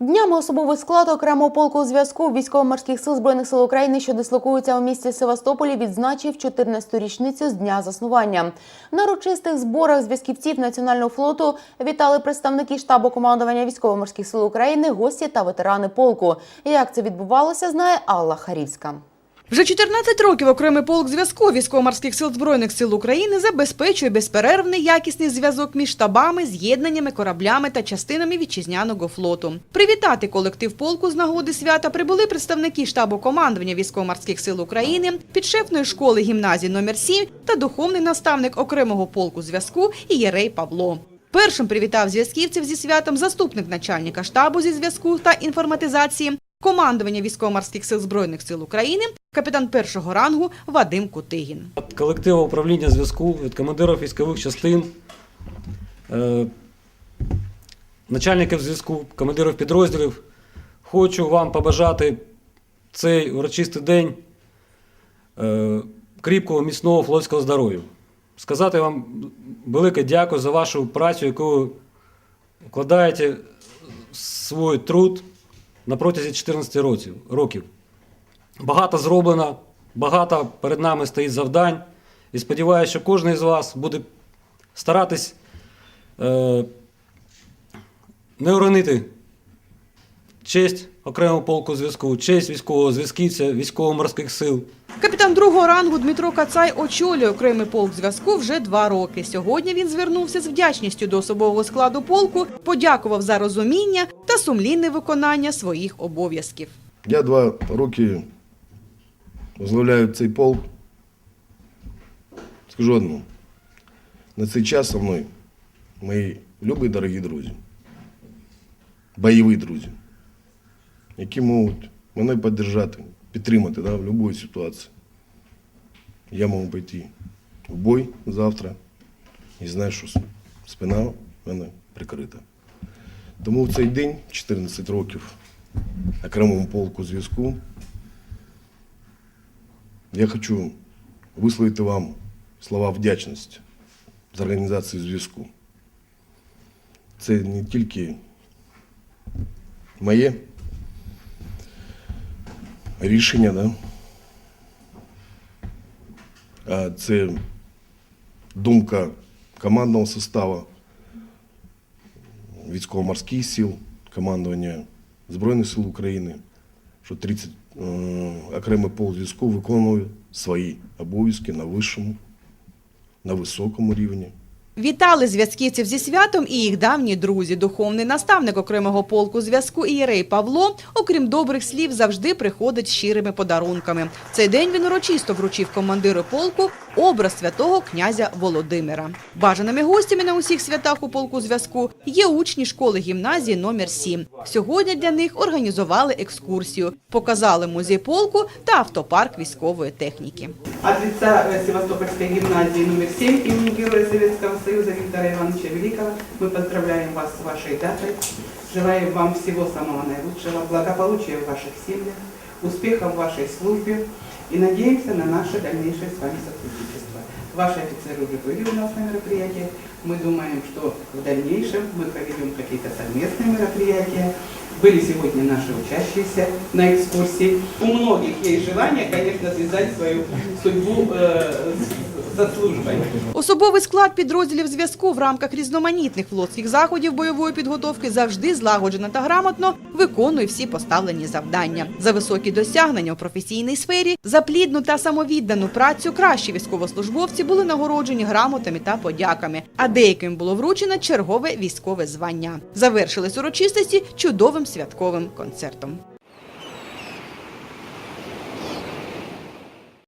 Днями особовий склад окремого полку зв'язку військово-морських сил збройних сил України, що дислокуються у місті Севастополі, відзначив 14-ту річницю з дня заснування. На урочистих зборах зв'язківців національного флоту вітали представники штабу командування військово-морських сил України, гості та ветерани полку. Як це відбувалося, знає Алла Харівська. Вже 14 років окремий полк зв'язку військово-морських сил Збройних сил України забезпечує безперервний якісний зв'язок між штабами, з'єднаннями, кораблями та частинами вітчизняного флоту. Привітати колектив полку з нагоди свята прибули представники штабу командування військово-морських сил України, підшефної школи гімназії номер 7 та духовний наставник окремого полку зв'язку Ієрей Павло. Першим привітав зв'язківців зі святом заступник начальника штабу зі зв'язку та інформатизації командування військово-морських сил Збройних сил України, капітан першого рангу Вадим Кутигін. Від колективу управління зв'язку, від командирів військових частин, е, начальників зв'язку, командирів підрозділів хочу вам побажати цей урочистий день е, кріпкого, міцного флотського здоров'я. Сказати вам велике дякую за вашу працю, яку вкладаєте в свій труд на протязі 14 років- років. Багато зроблено, багато перед нами стоїть завдань. І сподіваюся, що кожен із вас буде старатись е, не уронити честь окремого полку зв'язку, честь військового зв'язківця, військово-морських сил. Капітан другого рангу Дмитро Кацай очолює окремий полк зв'язку вже два роки. Сьогодні він звернувся з вдячністю до особового складу полку, подякував за розуміння сумлінне виконання своїх обов'язків. Я два роки возглавляю цей полк. Скажу одну. На цей час со мною мої любі дорогі друзі, бойові друзі, які можуть мене підтримати, підтримати да, в будь-якій ситуації. Я можу пойти в бой завтра і знаю, що спина в мене прикрита. Тому в цей день, 14 років, окремому полку зв'язку. Я хочу висловити вам слова вдячності з організації зв'язку. Це не тільки моє рішення, да? а це думка командного составу військово-морських сил, командування Збройних сил України, що 30 е, окремий пол зв'язку виконує свої обов'язки на вищому, на високому рівні. Вітали зв'язківців зі святом і їх давні друзі. Духовний наставник окремого полку зв'язку Ієрей Павло, окрім добрих слів, завжди приходить щирими подарунками. Цей день він урочисто вручив командиру полку образ святого князя Володимира. Бажаними гостями на усіх святах у полку зв'язку є учні школи гімназії номер 7 Сьогодні для них організували екскурсію, показали музей полку та автопарк військової техніки. От лица э, Севастопольской гимназии номер 7 имени Героя Советского Союза Виктора Ивановича Великого мы поздравляем вас с вашей датой. Желаем вам всего самого наилучшего, благополучия в ваших семьях, успеха в вашей службе и надеемся на наше дальнейшее с вами сотрудничество. Ваши офицеры уже были у нас на мероприятиях. Мы думаем, что в дальнейшем мы проведем какие-то совместные мероприятия. Были сегодня наши учащиеся на экскурсии. У многих есть желание, конечно, связать свою судьбу э, с- со службой. Особовий склад підрозділів зв'язку в рамках різноманітних флотських заходів бойової підготовки завжди злагоджено та грамотно виконує всі поставлені завдання. За високі досягнення у професійній сфері, за плідну та самовіддану працю кращі військовослужбовці були нагороджені грамотами та подяками, а деяким було вручено чергове військове звання. Завершились урочистості чудовим святковим концертом.